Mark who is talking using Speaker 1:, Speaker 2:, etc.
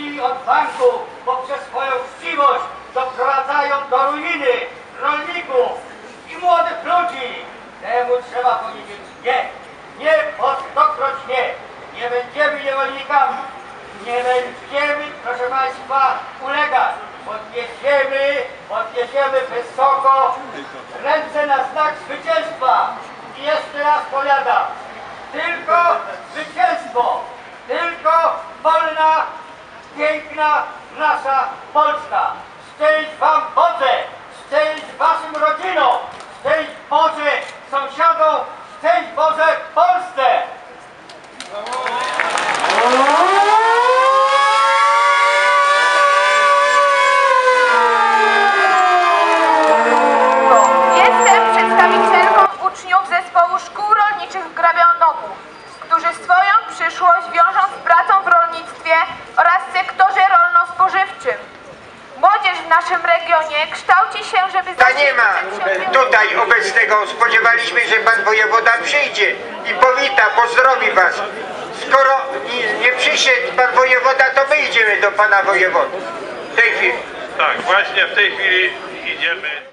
Speaker 1: Pożyczki od banku poprzez swoją chciwość doprowadzają do ruiny rolników i młodych ludzi. Temu trzeba powiedzieć nie. Nie, po stokroć nie. Nie będziemy niewolnikami. Nie będziemy, proszę Państwa, ulegać. Podniesiemy, podniesiemy wysoko ręce na znak zwycięstwa. I jeszcze raz powiadam, tylko zwycięstwo. Nasza Polska. Szczęść wam Boże, szczęść waszym rodzinom,
Speaker 2: kształci się, żeby... Ta nie ma
Speaker 3: tutaj obecnego. Spodziewaliśmy się, że pan wojewoda przyjdzie i powita, pozdrowi was. Skoro nie, nie przyszedł pan wojewoda, to my idziemy do pana wojewody. W tej chwili.
Speaker 4: Tak, właśnie w tej chwili idziemy.